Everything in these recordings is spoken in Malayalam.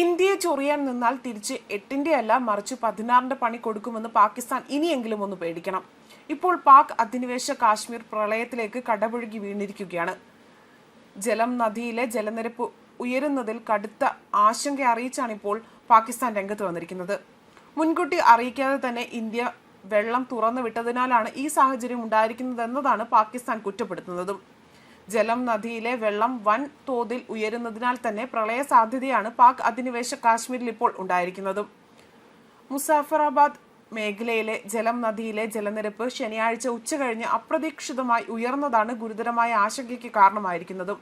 ഇന്ത്യയെ ചൊറിയാൻ നിന്നാൽ തിരിച്ച് എട്ടിന്റെ അല്ല മറിച്ച് പതിനാറിന്റെ പണി കൊടുക്കുമെന്ന് പാകിസ്ഥാൻ ഇനിയെങ്കിലും ഒന്ന് പേടിക്കണം. ഇപ്പോൾ പാക് അധിനിവേശ കാശ്മീർ പ്രളയത്തിലേക്ക് കടപുഴകി വീണിരിക്കുകയാണ്. ജലം നദിയിലെ ജലനിരപ്പ് ഉയരുന്നതിൽ കടുത്ത ആശങ്ക അറിയിച്ചാണ് ഇപ്പോൾ പാകിസ്ഥാൻ രംഗത്ത് വന്നിരിക്കുന്നത്. മുൻകൂട്ടി അറിയിക്കാതെ തന്നെ ഇന്ത്യ വെള്ളം തുറന്നു വിട്ടതിനാലാണ് ഈ സാഹചര്യം ഉണ്ടായിരിക്കുന്നതെന്നതാണ് പാകിസ്ഥാൻ കുറ്റപ്പെടുത്തുന്നതും. ജലം നദിയിലെ വെള്ളം വൻ തോതിൽ ഉയരുന്നതിനാൽ തന്നെ പ്രളയ സാധ്യതയാണ് പാക് അധിനിവേശ കാശ്മീരിൽ ഇപ്പോൾ ഉണ്ടായിരിക്കുന്നതും. മുസാഫറാബാദ് മേഖലയിലെ ജലം നദിയിലെ ജലനിരപ്പ് ശനിയാഴ്ച ഉച്ച ഉച്ചകഴിഞ്ഞ് അപ്രതീക്ഷിതമായി ഉയർന്നതാണ് ഗുരുതരമായ ആശങ്കയ്ക്ക് കാരണമായിരിക്കുന്നത്.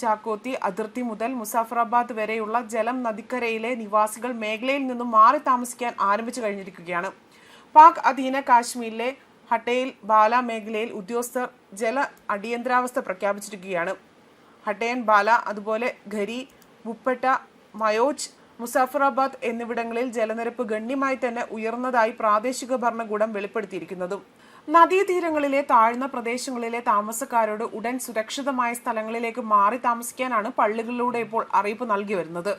ചാക്കോത്തി അതിർത്തി മുതൽ മുസാഫറാബാദ് വരെയുള്ള ജലം നദിക്കരയിലെ നിവാസികൾ മേഖലയിൽ നിന്നും മാറി താമസിക്കാൻ ആരംഭിച്ചു കഴിഞ്ഞിരിക്കുകയാണ്. പാക് അധീന കാശ്മീരിലെ ഹട്ടയിൽ ബാല മേഖലയിൽ ഉദ്യോഗസ്ഥർ ജല അടിയന്തരാവസ്ഥ പ്രഖ്യാപിച്ചിരിക്കുകയാണ്. ഹട്ടയൻ ബാല അതുപോലെ ഖരി മുപ്പട്ട മയോജ് മുസാഫറാബാദ് എന്നിവിടങ്ങളിൽ ജലനിരപ്പ് ഗണ്യമായി തന്നെ ഉയർന്നതായി പ്രാദേശിക ഭരണകൂടം വെളിപ്പെടുത്തിയിരിക്കുന്നതും. നദീതീരങ്ങളിലെ താഴ്ന്ന പ്രദേശങ്ങളിലെ താമസക്കാരോട് ഉടൻ സുരക്ഷിതമായ സ്ഥലങ്ങളിലേക്ക് മാറി താമസിക്കാനാണ് പള്ളികളിലൂടെ ഇപ്പോൾ അറിയിപ്പ് നൽകി വരുന്നത്.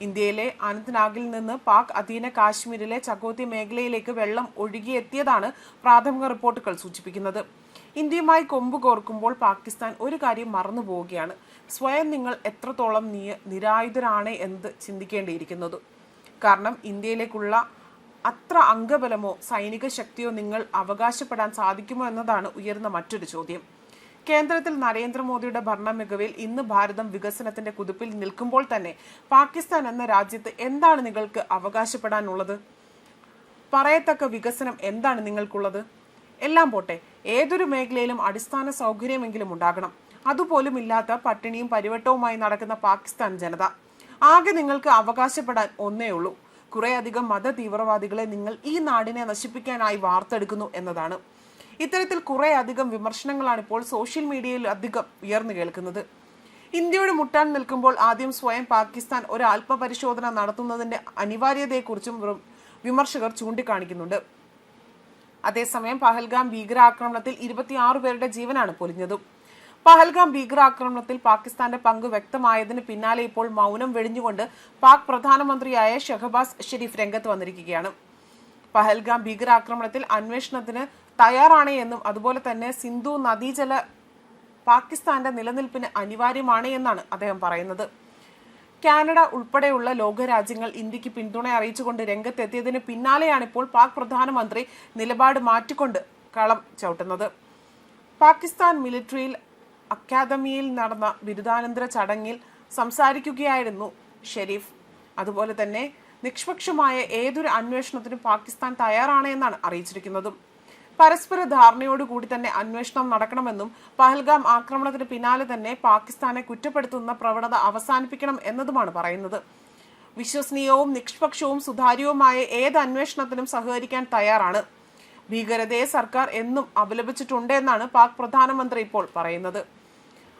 ഇന്ത്യയിലെ അനന്ത്നാഗിൽ നിന്ന് പാക് അധീന കാശ്മീരിലെ ചകോത്തി മേഖലയിലേക്ക് വെള്ളം ഒഴുകിയെത്തിയതാണ് പ്രാഥമിക റിപ്പോർട്ടുകൾ സൂചിപ്പിക്കുന്നത്. ഇന്ത്യയുമായി കൊമ്പ് കോർക്കുമ്പോൾ പാകിസ്ഥാൻ ഒരു കാര്യം മറന്നു പോവുകയാണ്. സ്വയം നിങ്ങൾ എത്രത്തോളം നിയ നിരായുധരാണ് എന്ന് ചിന്തിക്കേണ്ടിയിരിക്കുന്നത്. കാരണം ഇന്ത്യയിലേക്കുള്ള അത്ര അംഗബലമോ സൈനിക ശക്തിയോ നിങ്ങൾ അവകാശപ്പെടാൻ സാധിക്കുമോ എന്നതാണ് ഉയർന്ന മറ്റൊരു ചോദ്യം. കേന്ദ്രത്തിൽ നരേന്ദ്രമോദിയുടെ ഭരണ മികവിൽ ഇന്ന് ഭാരതം വികസനത്തിന്റെ കുതിപ്പിൽ നിൽക്കുമ്പോൾ തന്നെ പാകിസ്ഥാൻ എന്ന രാജ്യത്ത് എന്താണ് നിങ്ങൾക്ക് അവകാശപ്പെടാനുള്ളത്? പറയത്തക്ക വികസനം എന്താണ് നിങ്ങൾക്കുള്ളത്? എല്ലാം പോട്ടെ ഏതൊരു മേഖലയിലും അടിസ്ഥാന സൗകര്യമെങ്കിലും ഉണ്ടാകണം. അതുപോലും ഇല്ലാത്ത പട്ടിണിയും പരിവട്ടവുമായി നടക്കുന്ന പാകിസ്ഥാൻ ജനത. ആകെ നിങ്ങൾക്ക് അവകാശപ്പെടാൻ ഒന്നേ ഉള്ളൂ. കുറേയധികം മത തീവ്രവാദികളെ നിങ്ങൾ ഈ നാടിനെ നശിപ്പിക്കാനായി വാർത്തെടുക്കുന്നു എന്നതാണ്. ഇത്തരത്തിൽ കുറെ അധികം വിമർശനങ്ങളാണ് ഇപ്പോൾ സോഷ്യൽ മീഡിയയിൽ അധികം ഉയർന്നു കേൾക്കുന്നത്. ഇന്ത്യയുടെ മുട്ടാൻ നിൽക്കുമ്പോൾ ആദ്യം സ്വയം പാകിസ്ഥാൻ ഒരു ആത്മപരിശോധന നടത്തുന്നതിന്റെ അനിവാര്യതയെക്കുറിച്ചും വിമർശകർ ചൂണ്ടിക്കാണിക്കുന്നുണ്ട്. അതേസമയം പഹൽഗാം ഭീകരാക്രമണത്തിൽ ഇരുപത്തിയാറ് പേരുടെ ജീവനാണ് പൊലിഞ്ഞതും. പഹൽഗാം ഭീകരാക്രമണത്തിൽ പാകിസ്ഥാന്റെ പങ്ക് വ്യക്തമായതിന് പിന്നാലെ ഇപ്പോൾ മൗനം വെടിഞ്ഞുകൊണ്ട് പാക് പ്രധാനമന്ത്രിയായ ഷെഹബാസ് ഷെരീഫ് രംഗത്ത് വന്നിരിക്കുകയാണ്. പഹൽഗാം ഭീകരാക്രമണത്തിൽ അന്വേഷണത്തിന് തയ്യാറാണ് എന്നും അതുപോലെ തന്നെ സിന്ധു നദീജല പാകിസ്ഥാന്റെ നിലനിൽപ്പിന് അനിവാര്യമാണ് എന്നാണ് അദ്ദേഹം പറയുന്നത്. കാനഡ ഉൾപ്പെടെയുള്ള ലോകരാജ്യങ്ങൾ ഇന്ത്യയ്ക്ക് പിന്തുണ അറിയിച്ചുകൊണ്ട് രംഗത്തെത്തിയതിന് പിന്നാലെയാണ് ഇപ്പോൾ പാക് പ്രധാനമന്ത്രി നിലപാട് മാറ്റിക്കൊണ്ട് കളം ചവിട്ടുന്നത്. പാകിസ്ഥാൻ മിലിറ്ററിയിൽ അക്കാദമിയിൽ നടന്ന ബിരുദാനന്തര ചടങ്ങിൽ സംസാരിക്കുകയായിരുന്നു ഷെരീഫ്. അതുപോലെ തന്നെ നിഷ്പക്ഷമായ ഏതൊരു അന്വേഷണത്തിനും പാകിസ്ഥാൻ തയ്യാറാണ് എന്നാണ് അറിയിച്ചിരിക്കുന്നതും. പരസ്പര ധാരണയോടുകൂടി തന്നെ അന്വേഷണം നടക്കണമെന്നും പഹൽഗാം ആക്രമണത്തിന് പിന്നാലെ തന്നെ പാകിസ്ഥാനെ കുറ്റപ്പെടുത്തുന്ന പ്രവണത അവസാനിപ്പിക്കണം എന്നതുമാണ് പറയുന്നത്. വിശ്വസനീയവും നിഷ്പക്ഷവും സുതാര്യവുമായ ഏത് അന്വേഷണത്തിനും സഹകരിക്കാൻ തയ്യാറാണ്. ഭീകരതയെ സർക്കാർ എന്നും അപലപിച്ചിട്ടുണ്ട് എന്നാണ് പാക് പ്രധാനമന്ത്രി ഇപ്പോൾ പറയുന്നത്.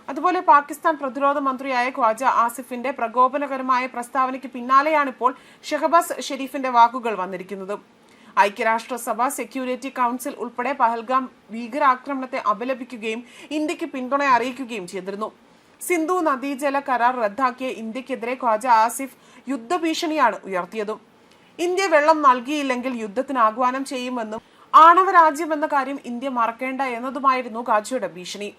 അതുപോലെ പാകിസ്ഥാൻ പ്രതിരോധ മന്ത്രിയായ ഖ്വാജ ആസിഫിന്റെ പ്രകോപനകരമായ പ്രസ്താവനയ്ക്ക് പിന്നാലെയാണ് ഇപ്പോൾ ഷഹബാസ് ഷെരീഫിന്റെ വാക്കുകൾ വന്നിരിക്കുന്നത്. ഐക്യരാഷ്ട്രസഭ സെക്യൂരിറ്റി കൗൺസിൽ ഉൾപ്പെടെ പഹൽഗാം ഭീകരാക്രമണത്തെ അപലപിക്കുകയും ഇന്ത്യയ്ക്ക് പിന്തുണ അറിയിക്കുകയും ചെയ്തിരുന്നു. സിന്ധു നദീജല കരാർ റദ്ദാക്കിയ ഇന്ത്യക്കെതിരെ ഖ്വാജ ആസിഫ് യുദ്ധഭീഷണിയാണ് ഉയർത്തിയതും. ഇന്ത്യ വെള്ളം നൽകിയില്ലെങ്കിൽ യുദ്ധത്തിന് ആഹ്വാനം ചെയ്യുമെന്നും ആണവ രാജ്യം എന്ന കാര്യം ഇന്ത്യ മറക്കേണ്ട എന്നതുമായിരുന്നു ഖാജയുടെ ഭീഷണി.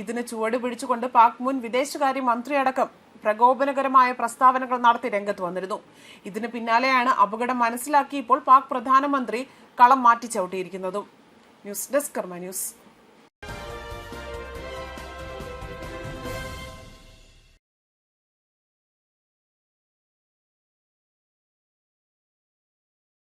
ഇതിന് ചുവട് പിടിച്ചുകൊണ്ട് പാക് മുൻ വിദേശകാര്യ മന്ത്രിയടക്കം പ്രകോപനകരമായ പ്രസ്താവനകൾ നടത്തി രംഗത്ത് വന്നിരുന്നു. ഇതിന് പിന്നാലെയാണ് അപകടം മനസ്സിലാക്കി ഇപ്പോൾ പാക് പ്രധാനമന്ത്രി കളം മാറ്റി ചവിട്ടിയിരിക്കുന്നതും ന്യൂസ് ഡെസ്ക് കർമ്മ ന്യൂസ്.